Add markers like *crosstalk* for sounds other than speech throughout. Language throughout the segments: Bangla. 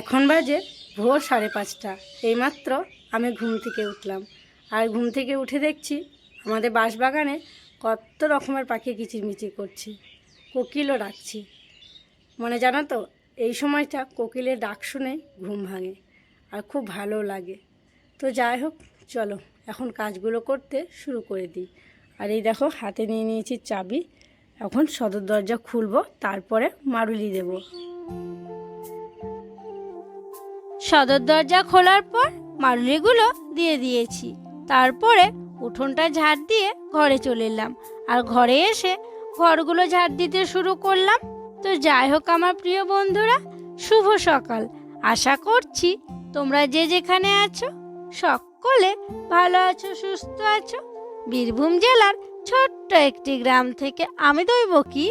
এখন বাজে ভোর সাড়ে পাঁচটা। এইমাত্র আমি ঘুম থেকে উঠলাম। আর ঘুম থেকে উঠে দেখছি আমাদের বাঁশবাগানে কত রকমের পাখি কিচিরমিচির করছে। কোকিলও ডাকছি। মানে জানো তো, এই সময়টা কোকিলের ডাক শুনে ঘুম ভাঙে আর খুব ভালো লাগে। তো যাই হোক, চলো এখন কাজগুলো করতে শুরু করে দিই। আর এই দেখো, হাতে নিয়ে নিয়েছি চাবি। এখন সদর দরজা খুলবো, তারপরে মারুলি দেবো। সদর দরজা খোলার পর মারুলিগুলো দিয়ে দিয়েছি। তারপরে উঠোনটা ঝাড় দিয়ে ঘরে চলে এলাম। আর ঘরে এসে ঘরগুলো ঝাড় দিতে শুরু করলাম। তো যাই হোক আমার প্রিয় বন্ধুরা, শুভ সকাল। আশা করছি তোমরা যে যেখানে আছো, সকলে ভালো আছো, সুস্থ আছো। বীরভূম জেলার ছোট্ট একটি গ্রাম থেকে আমি দইব কি,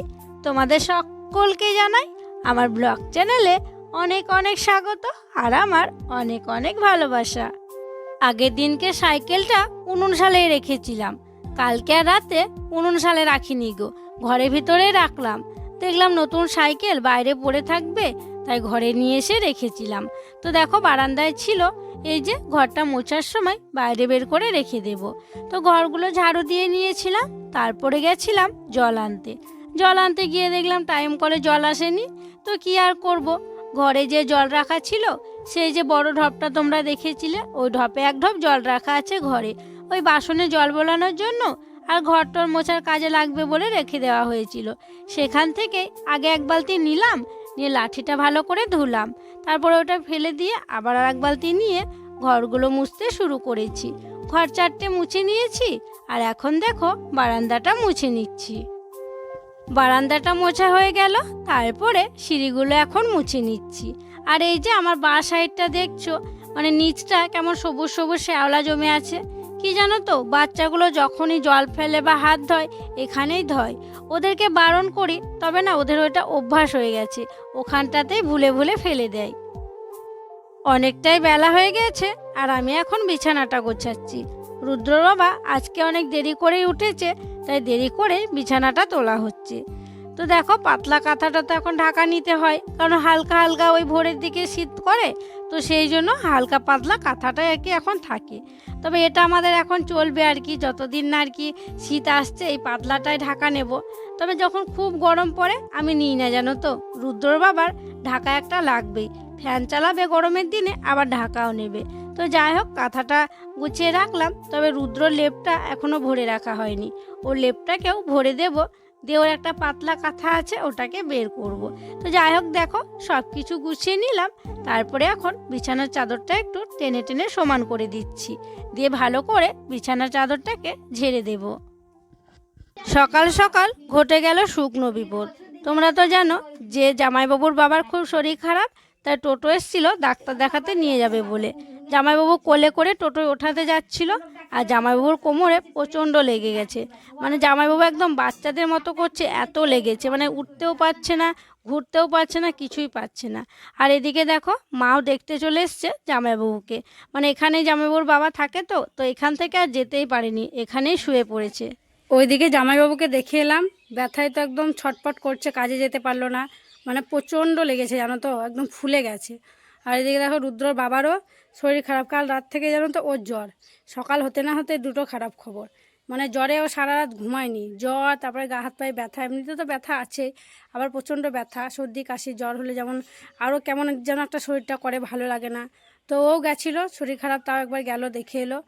তোমাদের সকলকে জানাই আমার ব্লগ চ্যানেলে অনেক অনেক স্বাগত আর আমার অনেক অনেক ভালোবাসা। আগের দিনকে সাইকেলটা উনুন সালে রেখেছিলাম। কালকে আর রাতে উনুন সালে রাখিনি গো, ঘরের ভিতরে রাখলাম। দেখলাম নতুন সাইকেল বাইরে পড়ে থাকবে, তাই ঘরে নিয়ে এসে রেখেছিলাম। তো দেখো বারান্দায় ছিল, এই যে ঘরটা মোছার সময় বাইরে বের করে রেখে দেব। তো ঘরগুলো ঝাড়ু দিয়ে নিয়েছিলাম, তারপরে গেছিলাম জল আনতে। জল আনতে গিয়ে দেখলাম টাইম করে জল আসেনি, তো কি আর করব? ঘরে যে জল রাখা ছিল, সেই যে বড় ঢপটা তোমরা দেখেছিলে, ওই ঢপে এক ঢপ জল রাখা আছে ঘরে। ওই বাসনে জল বোলানোর জন্য আর ঘরটর মোছার কাজে লাগবে বলে রেখে দেওয়া হয়েছিল। সেখান থেকে আগে এক বালতি নিলাম, নিয়ে লাঠিটা ভালো করে ধুলাম। তারপরে ওটা ফেলে দিয়ে আবার আর এক বালতি নিয়ে ঘরগুলো মুছতে শুরু করেছি। ঘর চারটে মুছে নিয়েছি, আর এখন দেখো বারান্দাটা মুছে নিচ্ছি। বারান্দাটা মোছা হয়ে গেল, তারপরে সিঁড়িগুলো এখন মুছে নিচ্ছি। আর এই যে আমার বা সাইডটা দেখছ মানে নিচটা কেমন সবুজ সবুজ শ্যাওলা জমে আছে। কি জানো তো, বাচ্চাগুলো যখনই জল ফেলে বা হাত ধয়, এখানেই ধয়। ওদেরকে বারণ করি, তবে না, ওদের ওটা অভ্যাস হয়ে গেছে, ওখানটাতেই ভুলে ভুলে ফেলে দেয়। অনেকটাই বেলা হয়ে গেছে, আর আমি এখন বিছানাটা গোছাচ্ছি। রুদ্র বাবা আজকে অনেক দেরি করেই উঠেছে তাই দেরি করে বিছানাটা তোলা হচ্ছে। তো দেখো, পাতলা কাঁথাটা তো এখন ঢাকা নিতে হয়, কারণ হালকা হালকা ওই ভোরের দিকে শীত করে, তো সেই জন্য হালকা পাতলা কাঁথাটাই আর কি এখন থাকে। তবে এটা আমাদের এখন চলবে আর কি, যতদিন না আর কি শীত আসছে, এই পাতলাটাই ঢাকা নেব। তবে যখন খুব গরম পড়ে, আমি নিই না, জানো তো? রুদ্রর বাবার ঢাকা একটা লাগবেই। ফ্যান চালাবে গরমের দিনে, আবার ঢাকাও নেবে। তো যাই হোক, কাঁথাটা গুছিয়ে রাখলাম। তবে রুদ্র লেপটা এখনও ভরে রাখা হয়নি। ওর লেপটাকেও ভরে দেব। দিয়ে ওর একটা পাতলা কাঁথা আছে, ওটাকে বের করব। তো যাই হোক, দেখো সব কিছু গুছিয়ে নিলাম। তারপরে এখন বিছানার চাদরটা একটু টেনে টেনে সমান করে দিচ্ছি। দিয়ে ভালো করে বিছানার চাদরটাকে ঝেড়ে দেব। সকাল সকাল ঘটে গেল শুকনো বিপদ। তোমরা তো জানো যে জামাইবাবুর বাবার খুব শরীর খারাপ তাই টোটো এসছিল, ডাক্তার দেখাতে নিয়ে যাবে বলে। জামাইবাবু কোলে করে টোটোয় ওঠাতে যাচ্ছিল আর জামাইবাবুর কোমরে প্রচণ্ড লেগে গেছে। মানে জামাইবাবু একদম বাচ্চাদের মতো করছে, এত লেগেছে। মানে উঠতেও পারছে না, ঘুরতেও পারছে না, কিছুই পাচ্ছে না। আর এদিকে দেখো, মাও দেখতে চলে এসছে জামাইবাবুকে। মানে এখানেই জামাইবাবুর বাবা থাকে তো তো এখান থেকে আর যেতেই পারেনি, এখানেই শুয়ে পড়েছে। ওইদিকে জামাইবাবুকে দেখে এলাম, ব্যথায় তো একদম ছটপট করছে, কাজে যেতে পারল না। মানে প্রচণ্ড লেগেছে জানো তো, একদম ফুলে গেছে। আর এদিকে দেখো রুদ্রর বাবারও শরীর খারাপ। কাল রাত থেকে জানো তো ওর জ্বর। সকাল হতে না হতে দুটো খারাপ খবর। মানে জ্বরে ও সারা রাত ঘুমায়নি। জ্বর, তারপরে গা হাত পায়ে ব্যথা, এমনিতে তো ব্যথা আছে, আবার প্রচণ্ড ব্যথা, সর্দি, কাশি, জ্বর হলে যেমন আরও কেমন যেন একটা শরীরটা করে ভালো লাগে না। তো ও গেছিল, শরীর খারাপ তাও একবার গেল, দেখে এলো।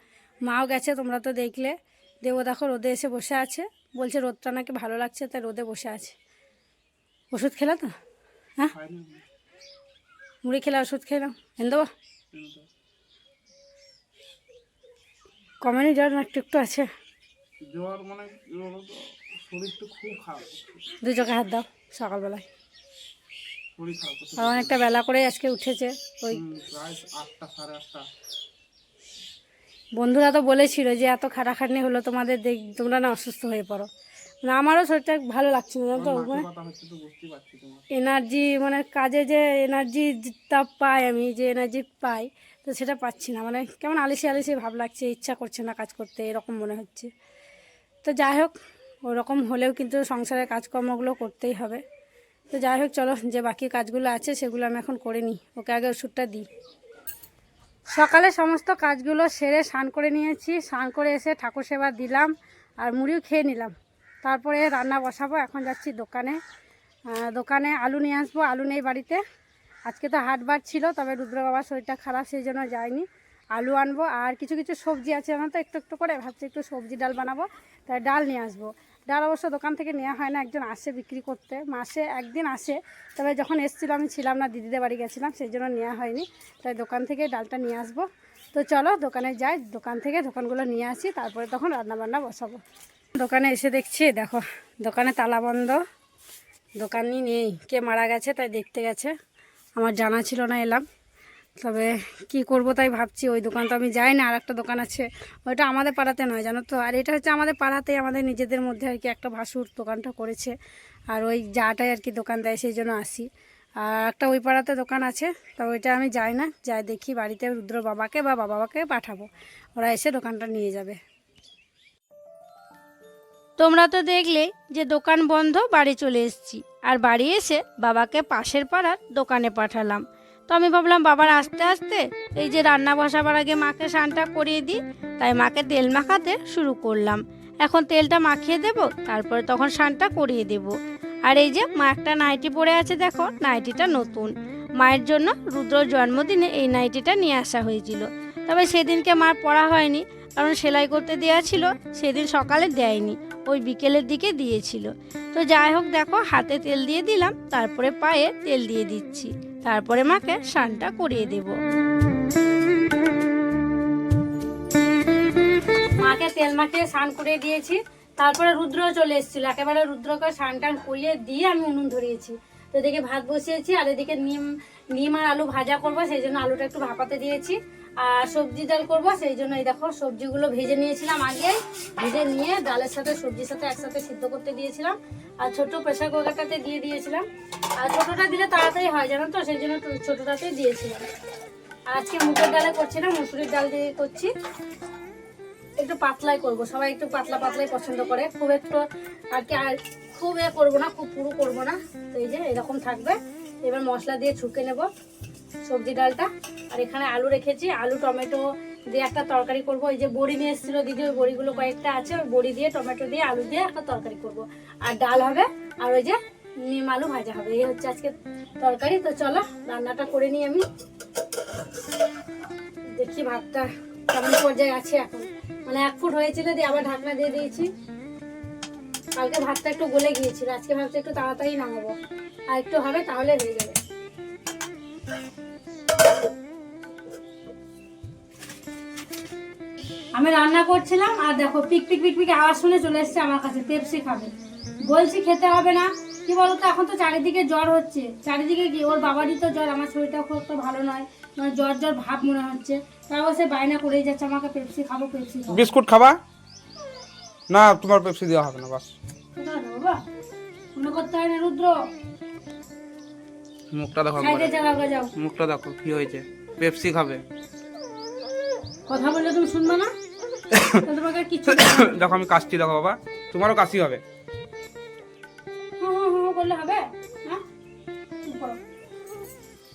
মাও গেছে, তোমরা তো দেখলে। দেবো দেখো রোদে এসে বসে আছে। বলছে রোদটা নাকি ভালো লাগছে, তাই রোদে বসে আছে। ওষুধ খেলা তো? হ্যাঁ? মুড়ি খেলে ওষুধ খেলাম এনে দেবো? কমেনি জ্বর না একটু একটু আছে? জ্বর মানে শরীরটা খুব খারাপ। দু চোখে হাত দাও সকালবেলায়। অনেকটা বেলা করে আজকে উঠেছে ওই বন্ধুরা তো বলেছিল যে এত খাটাখাটনি হলো তোমাদের দেখ তোমরা না অসুস্থ হয়ে পড়ো। না আমারও শরীরটা ভালো লাগছিল না তো মাথা মানে এনার্জি মানে কাজে যে এনার্জি তা পাই আমি যে এনার্জি পাই তো সেটা পাচ্ছি না। মানে কেমন আলিসি আলিসি ভাব লাগছে ইচ্ছা করছে না কাজ করতে এরকম মনে হচ্ছে। তো যাই হোক ওরকম হলেও কিন্তু সংসারের কাজকর্মগুলো করতেই হবে। তো যাই হোক চলো যে বাকি কাজগুলো আছে সেগুলো আমি এখন করে নিই। ওকে আগে ওষুধটা দিই। সকালে সমস্ত কাজগুলো সেরে স্নান করে নিয়েছি। স্নান করে এসে ঠাকুর সেবা দিলাম আর মুড়িও খেয়ে নিলাম। তারপরে রান্না বসাবো, এখন যাচ্ছি দোকানে। দোকানে আলু নিয়ে আসব, আলু নেই বাড়িতে। আজকে তো হাটবার ছিল, তবে রুদ্র বাবার শরীরটা খারাপ, সেই জন্য যায়নি আলু আনব, আর কিছু কিছু সবজি আছে জানো তো, একটু একটু করে ভাবছি একটু সবজি ডাল বানাবো, তাই ডাল নিয়ে আসব। ডাল অবশ্য দোকান থেকে নেওয়া হয় না, একজন আসে বিক্রি করতে, মাসে একদিন আসে। তবে যখন এসেছিল আমি ছিলাম না, দিদিদের বাড়ি গেছিলাম, সেই জন্য নেওয়া হয়নি। তাই দোকান থেকে ডালটা নিয়ে আসব। তো চলো দোকানে যাই, দোকান থেকে দোকানগুলো নিয়ে আসি, তারপরে তখন রান্না বান্না বসাবো। দোকানে এসে দেখছি, দেখো, দোকানে তালা বন্ধ, দোকানই নেই। কে মারা গেছে তাই দেখতে গেছে, আমার জানা ছিল না এলাম। তবে কি করব তাই ভাবছি, ওই দোকান তো আমি যাই না, আর একটা দোকান আছে, ওইটা আমাদের পাড়াতে নয়, জানো তো? আর এটা হচ্ছে আমাদের পাড়াতেই আমাদের নিজেদের মধ্যে আর কি একটা ভাসুর দোকানটা করেছে, আর ওই যাটাই আর কি দোকান দেয়, সেই জন্য আসি। আর একটা ওই পাড়াতে দোকান আছে, তো ওইটা আমি যাই না, যাই দেখি বাড়িতে রুদ্র বাবাকে বা বাবাকে পাঠাবো, ওরা এসে দোকানটা নিয়ে যাবে। তোমরা তো দেখলে যে দোকান বন্ধ, বাড়ি চলে এসেছি। আর বাড়ি এসে বাবাকে পাশের পাড়ার দোকানে পাঠালাম। তো আমি ভাবলাম, বাবার আস্তে আস্তে এই যে রান্না বসাবার আগে মাকে স্নানটা করিয়ে দিই। তাই মাকে তেল মাখাতে শুরু করলাম। এখন তেলটা মাখিয়ে দেব, তারপরে তখন স্নানটা করিয়ে দেব। আর এই যে মা একটা নাইটি পরে আছে দেখো, নাইটিটা নতুন। মায়ের জন্য রুদ্রর জন্মদিনে এই নাইটিটা নিয়ে আসা হয়েছিল। তবে সেদিনকে মার পড়া হয়নি। কারণ সেলাই করতে দেওয়া ছিল, সেদিন সকালে দেয়নি, ওই বিকেলের দিকে দিয়েছিল। তো যাই হোক দেখো, হাতে তেল দিয়ে দিলাম, তারপরে পায়ে তেল দিয়ে দিচ্ছি। তারপরে মাকে স্নানটা করিয়ে দেব। মাকে তেল মাখিয়ে স্নান করে দিয়েছি। তারপরে রুদ্র চলে এসেছিল, একেবারে রুদ্রকে স্নান টান করিয়ে দিয়ে আমি উনুন ধরিয়েছি। তো এদিকে ভাত বসিয়েছি, আর এদিকে নিম নিম আর আলু ভাজা করব, সেই জন্য আলুটা একটু ভাপাতে দিয়েছি। আর সবজি ডাল করব, সেই জন্য এই দেখো সবজিগুলো ভেজে নিয়েছিলাম আগে। ভেজে নিয়ে ডালের সাথে, সবজির সাথে একসাথে সিদ্ধ করতে দিয়েছিলাম। আর ছোট প্রেশার কুকারটাতে দিয়ে দিয়েছিলাম। আর ছোটটা দিলে তাড়াতাড়ি হয়, জানো তো? সেই জন্য ছোটটাতেই দিয়েছিলাম। আর আজকে মুগের ডালে করছি না, মুসুরির ডাল দিয়ে করছি। একটু পাতলাই করব, সবাই একটু পাতলা পাতলাই পছন্দ করে। খুব একটু আর কি, আর খুব এ করব না, খুব পুরো করব না। তো এই যে এরকম থাকবে। এবার মশলা দিয়ে ছুকে নেব। সবজি ডালটা। আর এখানে আলু রেখেছি, আলু, টমেটো দিয়ে একটা তরকারি করব। এই যে বড়ি নিয়ে এসেছিল দিদি, ওই বড়িগুলো কয়েকটা আছে, ওই বড়ি দিয়ে, টমেটো দিয়ে, আলু দিয়ে একটা তরকারি করব। আর ডাল হবে, আর ওই যে নিম আলু ভাজা হবে। এই হচ্ছে আজকে তরকারি। তো চলো, রান্নাটা করে নিই আমি। দেখি ভাতটা কেমন পর্যায়ে আছে এখন। মানে এক ফুট হয়েছিল দিয়ে আবার ঢাকনা দিয়ে দিয়েছি। কালকে ভাতটা একটু গলে গিয়েছিল, আজকে ভাবছি একটু তাড়াতাড়ি নামাবো। আর একটু হবে তাহলে হয়ে যাবে। আমি রান্না করছিলাম আর দেখো পিক পিক পিক পিক আওয়াজ শুনে চলে এসছে আমার কাছে পেপসি খাবে। বলছি খেতে হবে না। কি বলতো এখন তো চারিদিকে জ্বর হচ্ছে। চারিদিকে কি ওর বাবারই তো জ্বর আমার শরীরটা খুব একটা ভালো নয়। মানে জ্বর জ্বর ভাব মনে হচ্ছে। তাও সে বায়না করেই যাচ্ছে আমাকে পেপসি খাব পেপসি খাব। বিস্কুট খাবা? না তোমার পেপসি দেওয়া হবে না বাস। বাবা? মনে করতে হয় না রুদ্র। মুখটা দেখো মুখটা দেখো কি হয়েছে। পেপসি খাবে। কথা বললে তুমি শুনবে না? তো *coughs* তোমাকে কিছু দেখো আমি কাশছি দেখো বাবা। তোমারও কাশি হবে। হ্যাঁ হ্যাঁ হ্যাঁ করলে হবে। হ্যাঁ?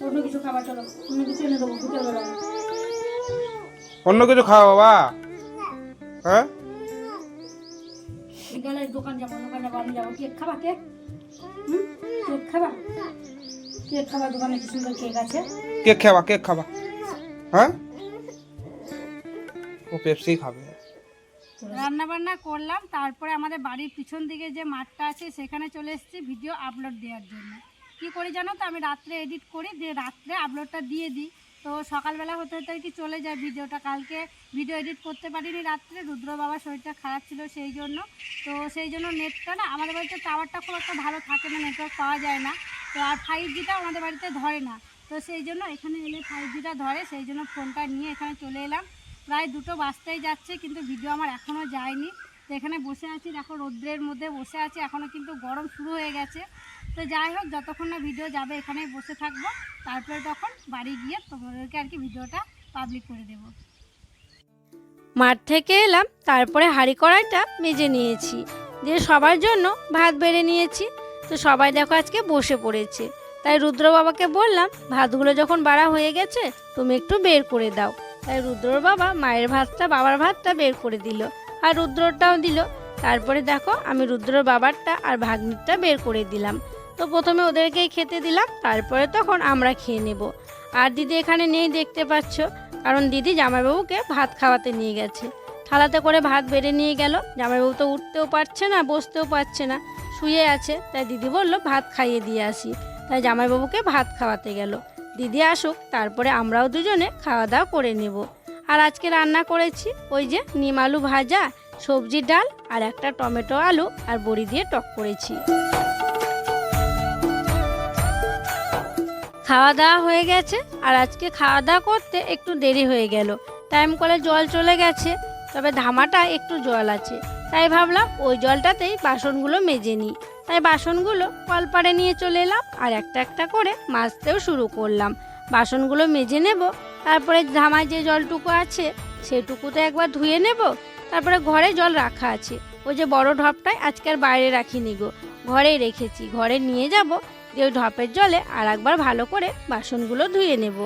অন্য কিছু খাবার চলো। অন্য কিছু এনে দেবো বিকেল অন্য কিছু খাওয়া বাবা। হ্যাঁ? বিকালে দোকান যাব দোকান আমি যাব। কেক খাবা কেক? হুম? কেক খাবা? কেক খাবার দোকানে কি সুন্দর কেক আছে? কেক খাবা কেক খাবা। হ্যাঁ? ও পেপসি খাবে। রান্না বান্না করলাম তারপরে আমাদের বাড়ির পিছন দিকে যে মাঠটা আছে সেখানে চলে এসেছি ভিডিও আপলোড দেওয়ার জন্য। কি করি জানো তো আমি রাত্রে এডিট করি দিয়ে রাত্রে আপলোডটা দিয়ে দিই। তো সকালবেলা হতে হতে কি চলে যায় ভিডিওটা। কালকে ভিডিও এডিট করতে পারিনি রাত্রে রুদ্র বাবার শরীরটা খারাপ ছিল সেই জন্য। তো সেই জন্য নেটটা না আমাদের বাড়িতে টাওয়ারটা খুব একটা ভালো থাকে না নেটওয়ার্ক পাওয়া যায় না। তো আর ফাইভ জিটা আমাদের বাড়িতে ধরে না। তো সেই জন্য এখানে এলে ফাইভ জিটা ধরে, সেই জন্য ফোনটা নিয়ে এখানে চলে এলাম। প্রায় দুটো বাজতেই যাচ্ছে, কিন্তু ভিডিও আমার এখনও যায়নি। তো এখানে বসে আছি, দেখো রৌদ্রের মধ্যে বসে আছি এখনও কিন্তু গরম শুরু হয়ে গেছে। তো যাই হোক, যতক্ষণ না ভিডিও যাবে, এখানেই বসে থাকব। তারপরে তখন বাড়ি গিয়ে তোমাদেরকে আর কি ভিডিওটা পাবলিক করে দেবো। মাঠ থেকে এলাম, তারপরে হাঁড়ি কড়াইটা মেজে নিয়েছি। দিয়ে সবার জন্য ভাত বেড়ে নিয়েছি। তো সবাই দেখো আজকে বসে পড়েছে। তাই রুদ্র বাবাকে বললাম, ভাতগুলো যখন বাড়া হয়ে গেছে, তুমি একটু বের করে দাও। তাই রুদ্রর বাবা মায়ের ভাতটা, বাবার ভাতটা বের করে দিল আর রুদ্রটাও দিল। তারপরে দেখো আমি রুদ্রর বাবারটা আর ভাগ্নিরটা বের করে দিলাম। তো প্রথমে ওদেরকেই খেতে দিলাম, তারপরে তখন আমরা খেয়ে নেব। আর দিদি এখানে নেই দেখতে পাচ্ছ, কারণ দিদি জামাইবাবুকে ভাত খাওয়াতে নিয়ে গেছে। থালাতে করে ভাত বেড়ে নিয়ে গেল। জামাইবাবু তো উঠতেও পারছে না, বসতেও পারছে না, শুয়ে আছে। তাই দিদি বলল, ভাত খাইয়ে দিয়ে আসি। তাই জামাইবাবুকে ভাত খাওয়াতে গেল। দিদি আসুক, তারপরে আমরাও দুজনে খাওয়া দাওয়া করে নেব। আর আজকে রান্না করেছি ওই যে নিম আলু ভাজা, সবজি ডাল আর একটা টমেটো আলু আর বড়ি দিয়ে টক করেছি। খাওয়া দাওয়া হয়ে গেছে। আর আজকে খাওয়া দাওয়া করতে একটু দেরি হয়ে গেল। টাইম করে জল চলে গেছে। তবে ধামাটা একটু জল আছে। তাই ভাবলাম ওই জলটাতেই বাসনগুলো মেজে নিই। তাই বাসনগুলো কলপাড়ে নিয়ে চলে এলাম আর একটা একটা করে মাজতেও শুরু করলাম। বাসনগুলো মেজে নেব, তারপরে ধামায় যে জলটুকু আছে সেটুকুতে একবার ধুয়ে নেব, তারপরে ঘরে জল রাখা আছে। ওই যে বড় ঢপটায় আর বাইরে রাখিনি গো। ঘরেই রেখেছি, ঘরে নিয়ে যাব দিয়ে ওই ঢপের জলে আর একবার ভালো করে বাসনগুলো ধুয়ে নেব।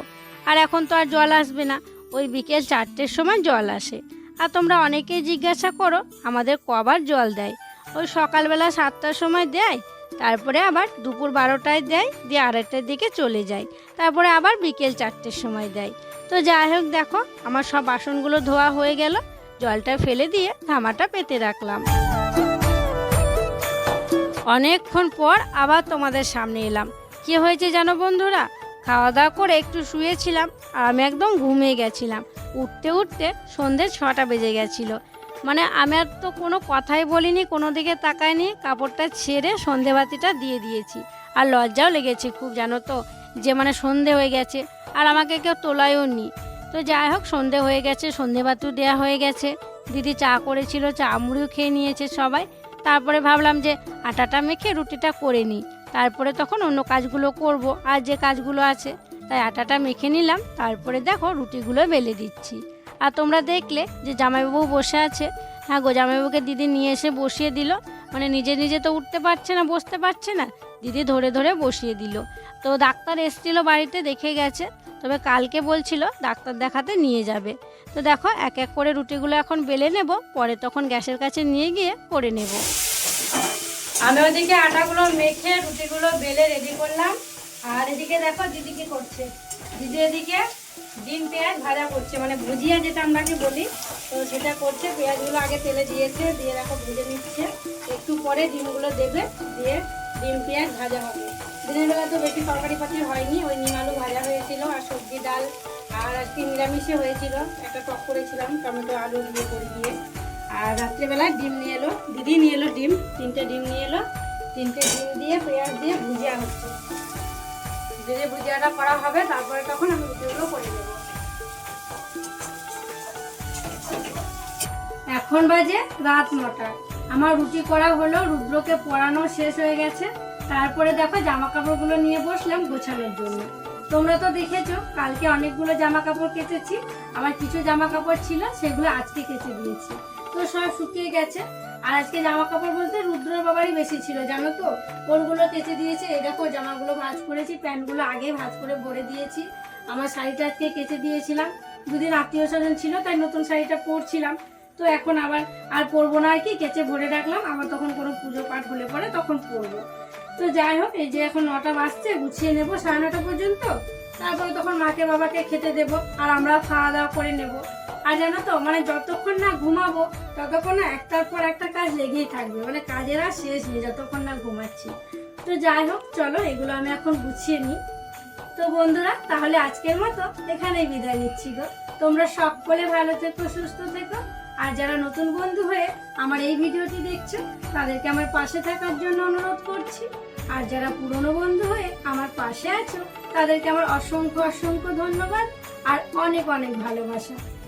আর এখন তো আর জল আসবে না, ওই বিকেল চারটের সময় জল আসে। আর তোমরা অনেকেই জিজ্ঞাসা করো, আমাদের কবার জল দেয়। ওই সকালবেলা সাতটার সময় দেয়, তারপরে আবার দুপুর বারোটায় দেয়, দিয়ে আড়াইটার দিকে চলে যায়। তারপরে আবার বিকেল চারটের সময় দেয়। তো যাই হোক দেখো, আমার সব বাসনগুলো ধোয়া হয়ে গেল, জলটা ফেলে দিয়ে ধামাটা পেতে রাখলাম। অনেকক্ষণ পর আবার তোমাদের সামনে এলাম। কি হয়েছে জানো বন্ধুরা? খাওয়া দাওয়া করে একটু শুয়েছিলাম, আর আমি একদম ঘুমিয়ে গেছিলাম। উঠতে উঠতে সন্ধে ছটা বেজে গেছিল। মানে আমি আর তো কোনো কথাই বলিনি, কোনো দিকে তাকাইনি, কাপড়টা ছেড়ে সন্ধেবাতিটা দিয়ে দিয়েছি। আর লজ্জাও লেগেছে খুব, জানো তো, যে মানে সন্ধে হয়ে গেছে, আর আমাকে কেউ তোলায়ও নি। তো যাই হোক, সন্ধে হয়ে গেছে, সন্ধেবাতিও দেওয়া হয়ে গেছে। দিদি চা করেছিল, চা মুড়িও খেয়ে নিয়েছে সবাই। তারপরে ভাবলাম যে আটাটা মেখে রুটিটা করে নিই। তারপরে তখন অন্য কাজগুলো করব। আর যে কাজগুলো আছে, তাই আটাটা মেখে নিলাম। তারপরে দেখো রুটিগুলো বেলে দিচ্ছি। আর তোমরা দেখলে যে জামাইবাবু বসে আছে। হ্যাঁ গো, জামাইবাবুকে দিদি নিয়ে এসে বসিয়ে দিল। মানে নিজে নিজে তো উঠতে পারছে না, বসতে পারছে না। দিদি ধরে ধরে বসিয়ে দিল। তো ডাক্তার এসছিল বাড়িতে, দেখে গেছে। তবে কালকে বলছিল ডাক্তার দেখাতে নিয়ে যাবে। তো দেখো এক এক করে রুটিগুলো এখন বেলে নেব। পরে তখন গ্যাসের কাছে নিয়ে গিয়ে করে নেব। আমি ওদিকে আটাগুলো মেখে রুটিগুলো বেলে রেডি করলাম। আর এদিকে দেখো দিদি কি করছে। দিদি এদিকে ডিম, পেঁয়াজ ভাজা করছে। মানে ভুজিয়া যেটা আমরাকে বলি, তো সেটা করছে। পেঁয়াজগুলো আগে তেলে দিয়েছে, দিয়ে দেখো ভেজে নিচ্ছে। একটু পরে ডিমগুলো দেবে, দিয়ে ডিম, পেঁয়াজ ভাজা হবে। দিনের বেলা তো বেশি তরকারি পাতি হয়নি, ওই নিম আলু ভাজা হয়েছিল আর সবজি ডাল, আর আজকে নিরামিষে হয়েছিল। একটা টক করেছিলাম, টমেটো, আলু দিয়ে করে দিয়ে আর রাত্রেবেলায় ডিম নিয়ে এলো। দিদি নিয়ে এলো ডিম, তিনটে ডিম নিয়ে এলো। তিনটে ডিম দিয়ে পেঁয়াজ দিয়ে ভুজিয়া হচ্ছে। যদি ভুজিয়াটা করা হবে, তারপরে তখন আমি রুটিগুলো করে দেবো এখন বাজে রাত নটা। আমার রুটি করা হলো রুদ্রকে পড়ানো শেষ হয়ে গেছে। তারপরে দেখো জামা কাপড়গুলো নিয়ে বসলাম গোছানোর জন্য। তোমরা তো দেখেছ, কালকে অনেকগুলো জামা কাপড় কেচেছি। আমার কিছু জামা কাপড় ছিল, সেগুলো আজকে কেচে দিয়েছি। তো সব শুকিয়ে গেছে। আর আজকে জামা কাপড় বলতে রুদ্রর বাবারই বেশি ছিল, জানো তো? ওরগুলো কেচে দিয়েছে? এই দেখো, জামাগুলো ভাঁজ করেছি, প্যান্টগুলো আগে ভাঁজ করে ভরে দিয়েছি। আমার শাড়িটা আজকে কেচে দিয়েছিলাম। দুদিন আত্মীয় স্বজন ছিল, তাই নতুন শাড়িটা পরছিলাম। তো এখন আবার আর পরবো না আর কি, কেচে ভরে রাখলাম। আবার তখন কোনো পুজো পাঠ হলে পরে তখন পরবো। তো যাই হোক, এই যে এখন নটা বাজছে, গুছিয়ে নেব সাড়ে নটা পর্যন্ত। তারপরে তখন মাকে, বাবাকে খেতে দেব। আর আমরাও খাওয়া দাওয়া করে নেব। আর জানো তো মানে যতক্ষণ না ঘুমাবো, ততক্ষণ না একটার পর একটা কাজ লেগেই থাকবে। মানে কাজের আর শেষ নেই, যতক্ষণ না ঘুমাচ্ছি। তো যাই হোক, চলো এগুলো আমি এখন গুছিয়ে নিই। তো বন্ধুরা, তাহলে আজকের মতো এখানেই বিদায় নিচ্ছি গো। তোমরা সকলে ভালো থেকো, সুস্থ থেকো। আর যারা নতুন বন্ধু হয়ে আমার এই ভিডিওটি দেখছ, তাদেরকে আমার পাশে থাকার জন্য অনুরোধ করছি। আর যারা পুরনো বন্ধু হয়ে আমার পাশে আছো, তাদেরকে আমার অসংখ্য অসংখ্য ধন্যবাদ। আর অনেক অনেক ভালোবাসা।